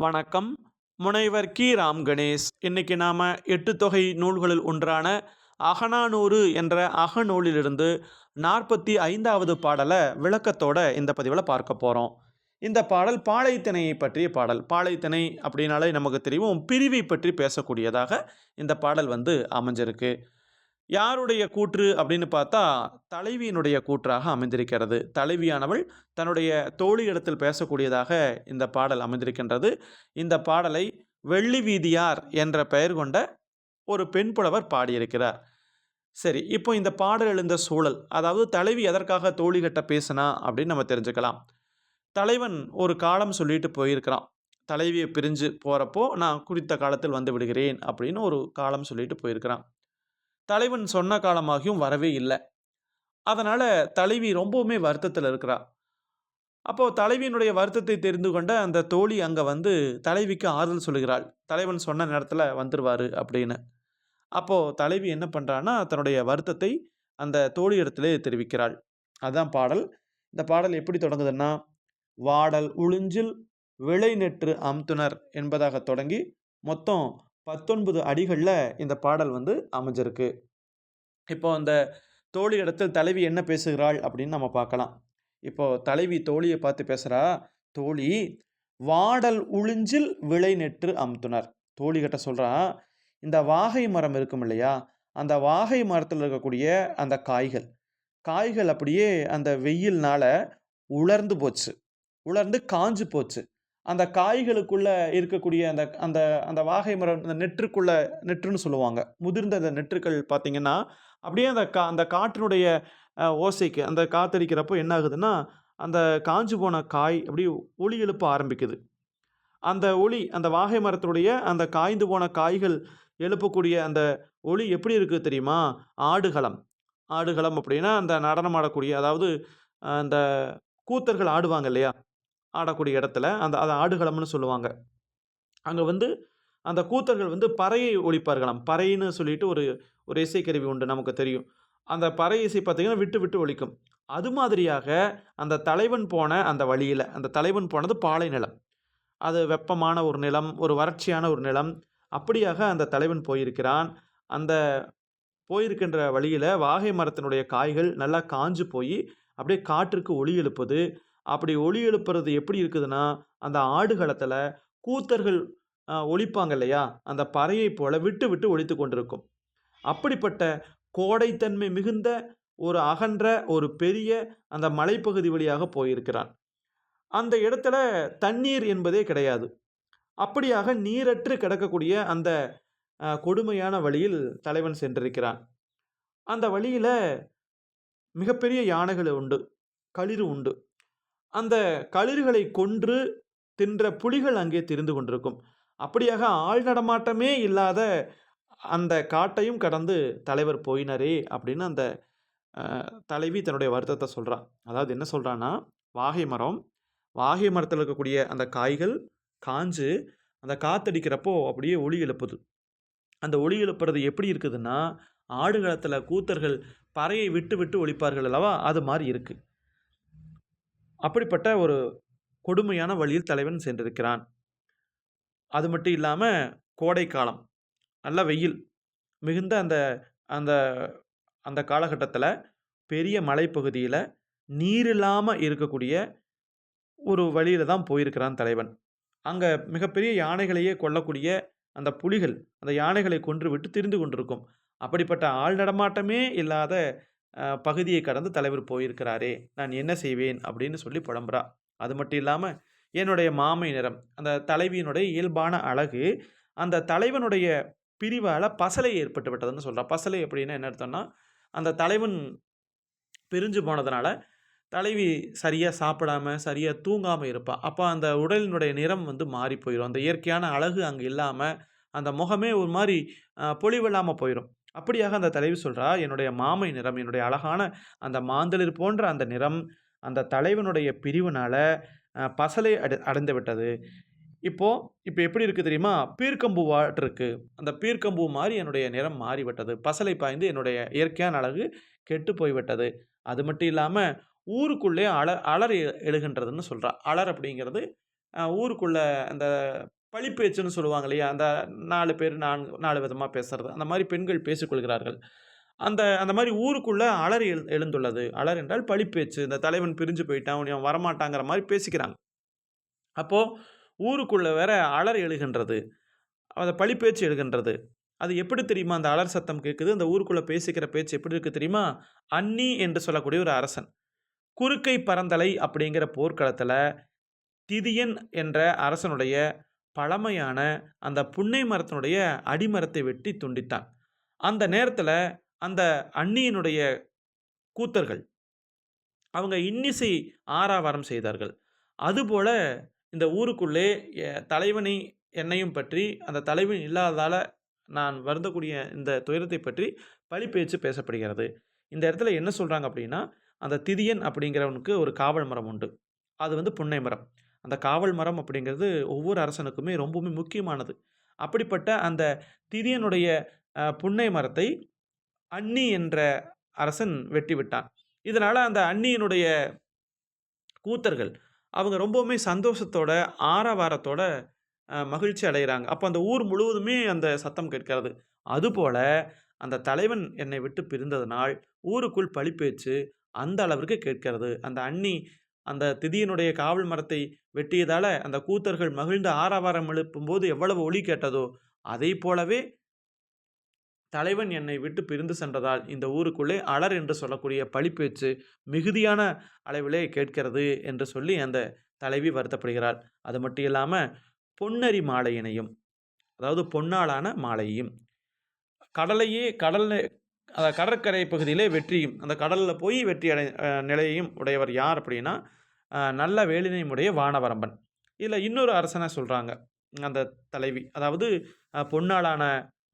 வணக்கம். முனைவர் கி. ராம் கணேஷ். இன்னைக்கு நாம் எட்டு தொகை நூல்களில் ஒன்றான அகநானூறு என்ற அகநூலிலிருந்து நாற்பத்தி ஐந்தாவது பாடலை விளக்கத்தோட இந்த பதிவில் பார்க்க போகிறோம் இந்த பாடல் பாலைத்திணையை பற்றிய பாடல். பாலைத்திணை அப்படின்னாலே நமக்கு தெரியும் பிரிவை பற்றி பேசக்கூடியதாக இந்த பாடல் வந்து அமைஞ்சிருக்கு. யாருடைய கூற்று அப்படின்னு பார்த்தா தலைவியினுடைய கூற்றாக அமைந்திருக்கிறது. தலைவியானவள் தன்னுடைய தோழியிடத்தில் பேசக்கூடியதாக இந்த பாடல் அமைந்திருக்கின்றது. இந்த பாடலை வெள்ளி வீதியார் என்ற பெயர் கொண்ட ஒரு பெண் புலவர் பாடியிருக்கிறார். சரி இப்போ இந்த பாடல் எழுந்த சூழல் அதாவது தலைவி எதற்காக தோழிகிட்ட பேசினா அப்படின்னு நம்ம தெரிஞ்சுக்கலாம். தலைவன் ஒரு காலம் சொல்லிட்டு போயிருக்கிறான். தலைவியை பிரிஞ்சு போகிறப்போ நான் குறித்த காலத்தில் வந்து விடுகிறேன் அப்படின்னு ஒரு காலம் சொல்லிட்டு போயிருக்கிறான். தலைவன் சொன்ன காலமாகியும் வரவே இல்லை. அதனால் தலைவி ரொம்பவுமே வருத்தத்தில் இருக்கிறா. அப்போது தலைவியினுடைய வருத்தத்தை தெரிந்து கொண்ட அந்த தோழி அங்கே வந்து தலைவிக்கு ஆறுதல் சொல்லுகிறாள். தலைவன் சொன்ன நேரத்தில் வந்துடுவார் அப்படின்னு. அப்போது தலைவி என்ன பண்ணுறான்னா தன்னுடைய வருத்தத்தை அந்த தோழி இடத்திலே தெரிவிக்கிறாள். அதுதான் பாடல். இந்த பாடல் எப்படி தொடங்குதுன்னா வாடல் உளிஞ்சில் விளை நெற்று அம்துனர் என்பதாக தொடங்கி மொத்தம் பத்தொன்பது அடிகளில் இந்த பாடல் வந்து அமைஞ்சிருக்கு. இப்போ அந்த தோழி இடத்தில் தலைவி என்ன பேசுகிறாள் அப்படின்னு நம்ம பார்க்கலாம். இப்போ தலைவி தோழியை பார்த்து பேசுகிறா தோழி வாடல் உளிஞ்சில் விளை நெற்று அமுத்துனர். தோழிகிட்ட சொல்கிறா இந்த வாகை மரம் இருக்கும் இல்லையா? அந்த வாகை மரத்தில் இருக்கக்கூடிய அந்த காய்கள் காய்கள் அப்படியே அந்த வெயில்னால உலர்ந்து போச்சு. உலர்ந்து காஞ்சு போச்சு. அந்த காய்களுக்குள்ளே இருக்கக்கூடிய அந்த அந்த அந்த வாகை மரம் அந்த நெற்றுக்குள்ள நெற்றுன்னு சொல்லுவாங்க. முதிர்ந்த அந்த நெற்றுக்கள் பார்த்திங்கன்னா அப்படியே அந்த கா அந்த காற்றினுடைய ஓசைக்கு அந்த காத்தடிக்கிறப்போ என்ன ஆகுதுன்னா அந்த காஞ்சு போன காய் அப்படியே ஒளி எழுப்ப ஆரம்பிக்குது. அந்த ஒளி அந்த வாகை மரத்தினுடைய அந்த காய்ந்து போன காய்கள் எழுப்பக்கூடிய அந்த ஒளி எப்படி இருக்குது தெரியுமா? ஆடுகளம். ஆடுகளம் அப்படின்னா அந்த நடனம் ஆடக்கூடிய அதாவது அந்த கூத்தர்கள் ஆடுவாங்க இல்லையா? ஆடக்கூடிய இடத்துல அந்த அதை ஆடுகளம்னு சொல்லுவாங்க. அங்கே வந்து அந்த கூத்தர்கள் வந்து பறையை ஒழிப்பார்களாம். பறைன்னு சொல்லிட்டு ஒரு ஒரு இசைக்கருவி உண்டு நமக்கு தெரியும். அந்த பறை இசை பார்த்திங்கன்னா விட்டு விட்டு ஒழிக்கும். அது மாதிரியாக அந்த தலைவன் போன அந்த வழியில் அந்த தலைவன் போனது பாலை நிலம். அது வெப்பமான ஒரு நிலம் ஒரு வறட்சியான ஒரு நிலம். அப்படியாக அந்த தலைவன் போயிருக்கிறான். அந்த போயிருக்கின்ற வழியில் வாகை மரத்தினுடைய காய்கள் நல்லா காஞ்சு போய் அப்படியே காற்றுக்கு ஒளி எழுப்புது. அப்படி ஒளி எழுப்புறது எப்படி இருக்குதுன்னா அந்த ஆடுகளத்தில் கூத்தர்கள் ஒழிப்பாங்க இல்லையா? அந்த பறையை போல விட்டு விட்டு ஒழித்து கொண்டிருக்கும். அப்படிப்பட்ட கோடைத்தன்மை மிகுந்த ஒரு அகன்ற ஒரு பெரிய அந்த மலைப்பகுதி வழியாக போயிருக்கிறான். அந்த இடத்துல தண்ணீர் என்பதே கிடையாது. அப்படியாக நீரற்று கிடக்கக்கூடிய அந்த கொடுமையான வழியில் தலைவன் சென்றிருக்கிறான். அந்த வழியில் மிகப்பெரிய யானைகள் உண்டு களிறு உண்டு. அந்த களிறுகளை கொன்று தின்ற புலிகள் அங்கே திரிந்து கொண்டிருக்கும். அப்படியாக ஆள் நடமாட்டமே இல்லாத அந்த காட்டையும் கடந்து தலைவர் போயினரே அப்படின்னு அந்த தலைவி தன்னுடைய வருத்தத்தை சொல்கிறான் அதாவது என்ன சொல்கிறான்னா வாகை மரம் வாகை மரத்தில் இருக்கக்கூடிய அந்த காய்கள் காஞ்சு அந்த காத்தடிக்கிறப்போ அப்படியே ஒளி எழுப்புது. அந்த ஒளி எழுப்புறது எப்படி இருக்குதுன்னா ஆடுகளத்தில் கூத்தர்கள் பறையை விட்டு விட்டு ஒழிப்பார்கள் அல்லவா? அது மாதிரி இருக்குது அப்படிப்பட்ட ஒரு கொடுமையான வழியில் தலைவன் சென்றிருக்கிறான். அது மட்டும் இல்லாமல் கோடை காலம் நல்ல வெயில் மிகுந்த அந்த அந்த அந்த காலகட்டத்தில் பெரிய மலைப்பகுதியில் நீர் இல்லாமல் இருக்கக்கூடிய ஒரு வழியில் தான் போயிருக்கிறான் தலைவன். அங்கே மிகப்பெரிய யானைகளையே கொல்லக்கூடிய அந்த புலிகள் அந்த யானைகளை கொன்று விட்டு திரிந்து கொண்டிருக்கும். அப்படிப்பட்ட ஆள் நடமாட்டமே இல்லாத பகுதியை கடந்து தலைவர் போயிருக்கிறாரே நான் என்ன செய்வேன்? அப்படின்னு சொல்லி புலம்புறா. அது மட்டும் இல்லாமல் என்னுடைய மாமை நிறம் அந்த தலைவியினுடைய இயல்பான அழகு அந்த தலைவனுடைய பிரிவால் பசலை ஏற்பட்டு விட்டதுன்னு சொல்கிறா பசலை அப்படின்னா என்ன அர்த்தம்னா அந்த தலைவன் பிரிஞ்சு போனதுனால தலைவி சரியாக சாப்பிடாம சரியாக தூங்காமல் இருப்பாள் அப்போ அந்த உடலினுடைய நிறம் வந்து மாறி போயிடும் அந்த இயற்கையான அழகு அங்கே இல்லாமல் அந்த முகமே ஒரு மாதிரி பொழிவில்லாமல் பொலிவில்லாமல் போயிடும் அப்படியாக அந்த தலைவி சொல்கிறா என்னுடைய மாமை நிறம் என்னுடைய அழகான அந்த மாந்தளிர் போன்ற அந்த நிறம் அந்த தலைவனுடைய பிரிவினால பசலை அடை அடைந்து விட்டது. இப்போ இப்போ எப்படி இருக்குது தெரியுமா? பீர்க்கம்பூ வாட்டு அந்த பீர்க்கம்பூ மாதிரி என்னுடைய நிறம் மாறிவிட்டது பசலை பாய்ந்து என்னுடைய இயற்கையான அழகு கெட்டு போய்விட்டது அது மட்டும் இல்லாமல் ஊருக்குள்ளே அல அலர் எழுகின்றதுன்னு சொல்கிறா அலர் அப்படிங்கிறது ஊருக்குள்ளே அந்த பழிப்பேச்சுன்னு சொல்லுவாங்க இல்லையா? அந்த நாலு பேர் நான் நாலு விதமாக பேசுறது. அந்த மாதிரி பெண்கள் பேசிக்கொள்கிறார்கள் அந்த அந்த மாதிரி ஊருக்குள்ளே அலர் எழு எழுந்துள்ளது. அலர் என்றால் பழிப்பேச்சு. இந்த தலைவன் பிரிஞ்சு போயிட்டான். அவன் வரமாட்டாங்கிற மாதிரி பேசிக்கிறாங்க. அப்போது ஊருக்குள்ளே வேற அலர் எழுகின்றது. அந்த பழிப்பேச்சு எழுகின்றது. அது எப்படி தெரியுமா? அந்த அலர் சத்தம் கேட்குது. அந்த ஊருக்குள்ளே பேசிக்கிற பேச்சு எப்படி இருக்குது தெரியுமா? அன்னி என்று சொல்லக்கூடிய ஒரு அரசன். குறுக்கை பரந்தலை அப்படிங்கிற போர்க்களத்தில் திதியன் என்ற அரசனுடைய பழமையான அந்த புன்னை மரத்தினுடைய அடிமரத்தை வெட்டி துண்டித்தான். அந்த நேரத்தில் அந்த அந்நியனுடைய கூத்தர்கள் அவங்க இன்னிசை ஆராவாரம் செய்தார்கள். அதுபோல் இந்த ஊருக்குள்ளே தலைவனை என்னையும் பற்றி அந்த தலைவன் இல்லாததால் நான் வருந்தக்கூடிய இந்த துயரத்தை பற்றி பழி பேச்சு பேசப்படுகிறது. இந்த இடத்துல என்ன சொல்கிறாங்க அப்படின்னா, அந்த திதியன் அப்படிங்கிறவனுக்கு ஒரு காவல் மரம் உண்டு. அது வந்து புன்னை மரம். அந்த காவல் மரம் அப்படிங்கிறது ஒவ்வொரு அரசனுக்குமே ரொம்பவுமே முக்கியமானது. அப்படிப்பட்ட அந்த திதியனுடைய புன்னை மரத்தை அன்னி என்ற அரசன் வெட்டி விட்டான். இதனால் அந்த அண்ணியினுடைய கூத்தர்கள் அவங்க ரொம்பவுமே சந்தோஷத்தோட, ஆரவாரத்தோட மகிழ்ச்சி அடைகிறாங்க அப்போ அந்த ஊர் முழுவதுமே அந்த சத்தம் கேட்கிறது. அதுபோல் அந்த தலைவன் என்னை விட்டு பிரிந்ததனால் ஊருக்குள் பழிப்பேச்சு அந்த அளவிற்கு கேட்கிறது. அந்த அண்ணி அந்த திதியினுடைய காவல் மரத்தை வெட்டியதால அந்த கூத்தர்கள் மகிழ்ந்து ஆரவாரம் எழுப்பும்போது எவ்வளவு ஒளி கேட்டதோ, அதைப் போலவே தலைவன் என்னை விட்டு பிரிந்து சென்றதால் இந்த ஊருக்குள்ளே அலர் என்று சொல்லக்கூடிய பழிப்பேச்சு மிகுதியான அளவிலே கேட்கிறது என்று சொல்லி அந்த தலைவி வருத்தப்படுகிறாள். அது மட்டும் இல்லாமல் பொன்னரி மாலையினையும், அதாவது பொன்னாளான மாலையையும், கடலையே கடல்ல அந்த கடற்கரை பகுதியிலே வெற்றியும், அந்த கடலில் போய் வெற்றி அடை நிலையையும் உடையவர் யார் அப்படின்னா, நல்ல வேலினையும் உடைய வானவரம்பன். இதில் இன்னொரு அரசனை சொல்கிறாங்க அந்த தலைவி. அதாவது பொன்னாளான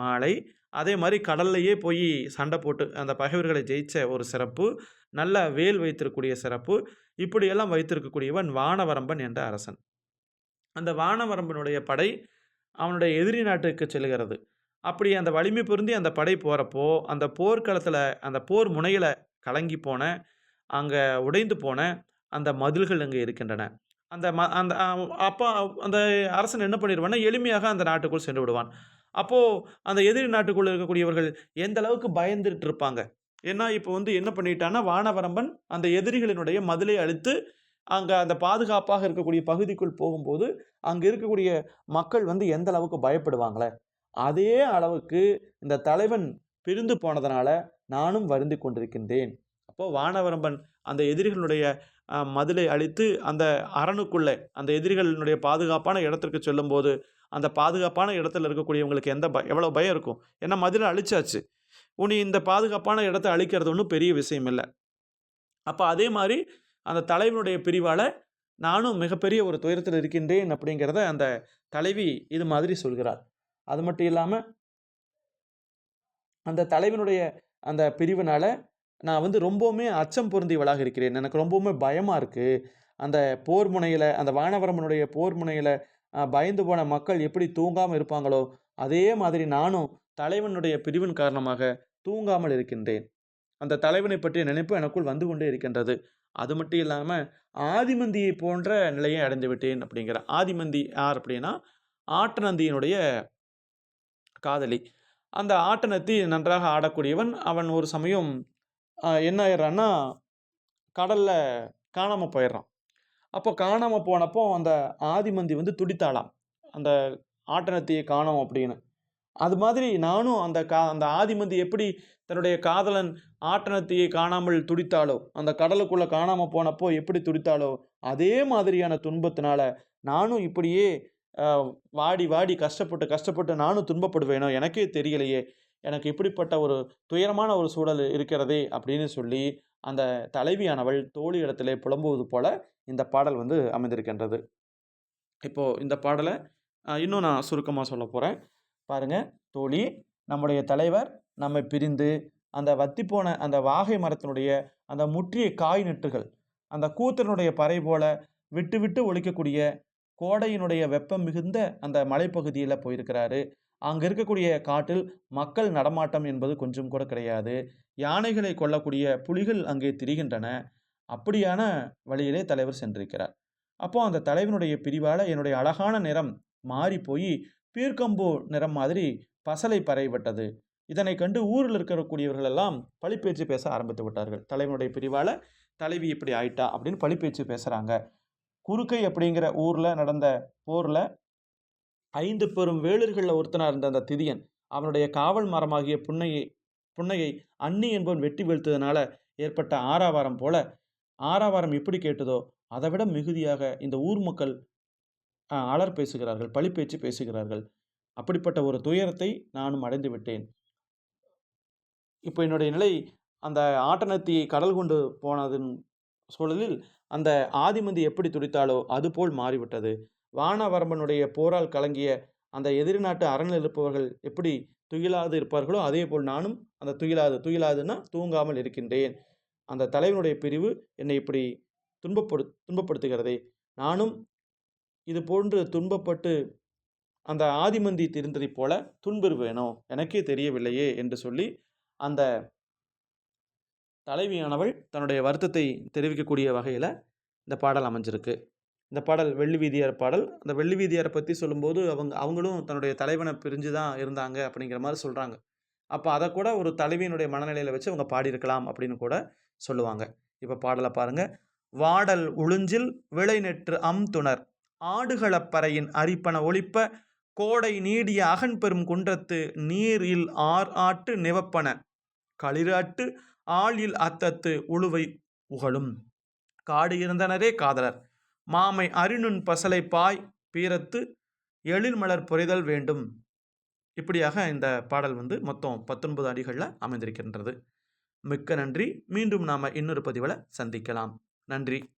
மாலை, அதே மாதிரி கடல்லையே போய் சண்டை போட்டு அந்த பகைவர்களை ஜெயிச்ச ஒரு சிறப்பு, நல்ல வேல் வைத்திருக்கக்கூடிய சிறப்பு, இப்படியெல்லாம் வைத்திருக்கக்கூடியவன் வானவரம்பன் என்ற அரசன். அந்த வானவரம்பனுடைய படை அவனுடைய எதிரி நாட்டுக்கு செல்கிறது அப்படி அந்த வலிமை பொருந்தி அந்த படை போகிறப்போ அந்த போர்க்களத்தில் அந்த போர் முனையில் கலங்கி போன, அங்கே உடைந்து போன அந்த மதில்கள் அங்கே இருக்கின்றன. அந்த ம அந்த அப்போ அந்த அரசன் என்ன பண்ணிடுவான்னா எளிமையாக அந்த நாட்டுக்குள் சென்று விடுவான். அப்போது அந்த எதிரி நாட்டுக்குள்ளே இருக்கக்கூடியவர்கள் எந்த அளவுக்கு பயந்துட்டு இருப்பாங்க. ஏன்னா, இப்போ வந்து என்ன பண்ணிட்டான்னா, வானவரம்பன் அந்த எதிரிகளினுடைய மதிலை அழித்து, அங்கே அந்த பாதுகாப்பாக இருக்கக்கூடிய பகுதிக்குள் போகும்போது, அங்கே இருக்கக்கூடிய மக்கள் வந்து எந்த அளவுக்கு பயப்படுவாங்கள, அதே அளவுக்கு இந்த தலைவன் பிரிந்து போனதனால நானும் வருந்தி கொண்டிருக்கின்றேன். அப்போது வானவரம்பன் அந்த எதிரிகளுடைய மதிலை அழித்து, அந்த அரணுக்குள்ளே அந்த எதிரிகளினுடைய பாதுகாப்பான இடத்திற்கு செல்லும்போது, அந்த பாதுகாப்பான இடத்துல இருக்கக்கூடியவங்களுக்கு எந்த ப எவ்வளோ பயம் இருக்கும். ஏன்னா மதிலை அழிச்சாச்சு. உனி இந்த பாதுகாப்பான இடத்த அழிக்கிறது ஒன்றும் பெரிய விஷயம் இல்லை அப்போ அதே மாதிரி அந்த தலைவனுடைய பிரிவால் நானும் மிகப்பெரிய ஒரு துயரத்தில் இருக்கின்றேன் அப்படிங்கிறத அந்த தலைவி இது மாதிரி சொல்கிறார் அது மட்டும் இல்லாமல் அந்த தலைவனுடைய அந்த பிரிவினால நான் வந்து ரொம்பவுமே அச்சம் பொருந்தியவளாக இருக்கிறேன். எனக்கு ரொம்பவுமே பயமாக இருக்குது அந்த போர் முனையில் அந்த வானவரமனுடைய போர் முனையில் பயந்து போன மக்கள் எப்படி தூங்காமல் இருப்பாங்களோ, அதே மாதிரி நானும் தலைவனுடைய பிரிவின் காரணமாக தூங்காமல் இருக்கின்றேன். அந்த தலைவனை பற்றிய நினைப்பு எனக்குள் வந்து கொண்டே இருக்கின்றது. அது மட்டும் இல்லாமல் ஆதிமந்தியை போன்ற நிலையை அடைந்து விட்டேன் அப்படிங்கிற ஆதிமந்தி யார் அப்படின்னா, ஆட்டநந்தியினுடைய காதலி. அந்த ஆட்டனத்தி நன்றாக ஆடக்கூடியவன். அவன் ஒரு சமயம் என்ன ஆயிடுறான்னா, கடலில் காணாமல் போயிடுறான். அப்போ காணாமல் போனப்போ அந்த ஆதிமந்தி வந்து துடித்தாளாம். அந்த ஆட்டனத்திய காணோம் அப்படின்னு. அது மாதிரி நானும் அந்த கா அந்த ஆதிமந்தி எப்படி தன்னுடைய காதலன் ஆட்டனத்தியை காணாமல் துடித்தாளோ, அந்த கடலுக்குள்ளே காணாமல் போனப்போ எப்படி துடித்தாளோ, அதே மாதிரியான துன்பத்தினால நானும் இப்படியே வாடி வாடி கஷ்டப்பட்டு கஷ்டப்பட்டு நானும் துன்பப்படுவேனோ, எனக்கே தெரியலையே! எனக்கு இப்படிப்பட்ட ஒரு துயரமான ஒரு சூழல் இருக்கிறதே! அப்படின்னு சொல்லி அந்த தலைவியானவள் தோழி இடத்திலே புலம்புவது போல இந்த பாடல் வந்து அமைந்திருக்கின்றது. இப்போது இந்த பாடலை இன்னும் நான் சுருக்கமாக சொல்லப் போகிறேன் பாருங்க, தோழி நம்முடைய தலைவர் நம்மை பிரிந்து, அந்த வத்திப்போன அந்த வாகை மரத்தினுடைய அந்த முற்றிய காய் நெட்டுகள் அந்த கூத்தனுடைய பறை போல விட்டு விட்டு ஒழிக்கக்கூடிய கோடையினுடைய வெப்பம் மிகுந்த அந்த மலைப்பகுதியில் போயிருக்கிறாரு. அங்கே இருக்கக்கூடிய காட்டில் மக்கள் நடமாட்டம் என்பது கொஞ்சம் கூட கிடையாது. யானைகளை கொல்லக்கூடிய புலிகள் அங்கே திரிகின்றன. அப்படியான வழியிலே தலைவர் சென்றிருக்கிறார். அப்போ அந்த தலைவனுடைய பிரிவால் என்னுடைய அழகான நிறம் மாறி போய் பீர்க்கம்பு நிறம் மாதிரி பசலை பறைவிட்டது இதனை கண்டு ஊரில் இருக்கக்கூடியவர்கள் எல்லாம் பழிப்பேச்சு பேச ஆரம்பித்து விட்டார்கள் தலைவனுடைய பிரிவால் தலைவி இப்படி ஆயிட்டா அப்படின்னு பழிப்பேச்சு பேசுகிறாங்க குறுக்கை அப்படிங்கிற ஊரில் நடந்த போரில் ஐந்து பெரும் வேளிர்களில் ஒருத்தனாக இருந்த அந்த திதியன் அவனுடைய காவல் மரமாகிய புன்னையை புன்னையை அன்னி என்பவன் வெட்டி வீழ்த்ததுனால ஏற்பட்ட ஆறாவாரம் போல ஆறாவாரம் எப்படி கேட்டதோ அதை விட மிகுதியாக இந்த ஊர் மக்கள் அலர் பேசுகிறார்கள் பழிப்பேச்சு பேசுகிறார்கள். அப்படிப்பட்ட ஒரு துயரத்தை நானும் அடைந்து விட்டேன். இப்போ என்னுடைய நிலை அந்த ஆட்டனத்தியை கடல் கொண்டு போனதின் சூழலில் அந்த ஆதிமந்தி எப்படி துடித்தாலோ அதுபோல் மாறிவிட்டது. வானவரம்பனுடைய போரால் கலங்கிய அந்த எதிர்நாட்டு அரண் அரணில் இருப்பவர்கள் எப்படி துயிலாது இருப்பார்களோ அதே போல் நானும் அந்த துயிலாது துயிலாதுன்னா தூங்காமல் இருக்கின்றேன். அந்த தலைவனுடைய பிரிவு என்னை இப்படி துன்பப்படு துன்பப்படுத்துகிறதே. நானும் இது போன்று துன்பப்பட்டு அந்த ஆதிமந்தி திருந்ததைப் போல துன்புறுவேனோ? எனக்கே தெரியவில்லையே என்று சொல்லி அந்த தலைவியானவள் தன்னுடைய வருத்தத்தை தெரிவிக்கக்கூடிய வகையில் இந்த பாடல் அமைஞ்சிருக்கு. இந்த பாடல் வெள்ளி வீதியார் பாடல். அந்த வெள்ளி வீதியாரை பற்றி சொல்லும்போது அவங்க அவங்களும் தன்னுடைய தலைவனை பிரிஞ்சு தான் இருந்தாங்க அப்படிங்கிற மாதிரி சொல்கிறாங்க அப்போ அதை கூட ஒரு தலைவியினுடைய மனநிலையில் வச்சு அவங்க பாடியிருக்கலாம் அப்படின்னு கூட சொல்லுவாங்க. இப்போ பாடலை பாருங்கள் வாடல் உளுஞ்சில் விளை நெற்று அம் துணர். ஆடுகளப்பறையின் அரிப்பன ஒழிப்ப கோடை நீடிய அகன் பெரும் குன்றத்து நீரில் ஆர் ஆட்டு நிவப்பன. களிராட்டு ஆழில் அத்தத்து உழுவை உகழும் காடு இருந்தனரே காதலர். மாமை அரிநுண் பசலை பாய் பீரத்து எழில்மலர் பொறிதல் வேண்டும். இப்படியாக இந்த பாடல் வந்து மொத்தம் பத்தொன்பது அடிகளில் அமைந்திருக்கின்றது. மிக்க நன்றி. மீண்டும் நாம் இன்னொரு பதிவில் சந்திக்கலாம். நன்றி.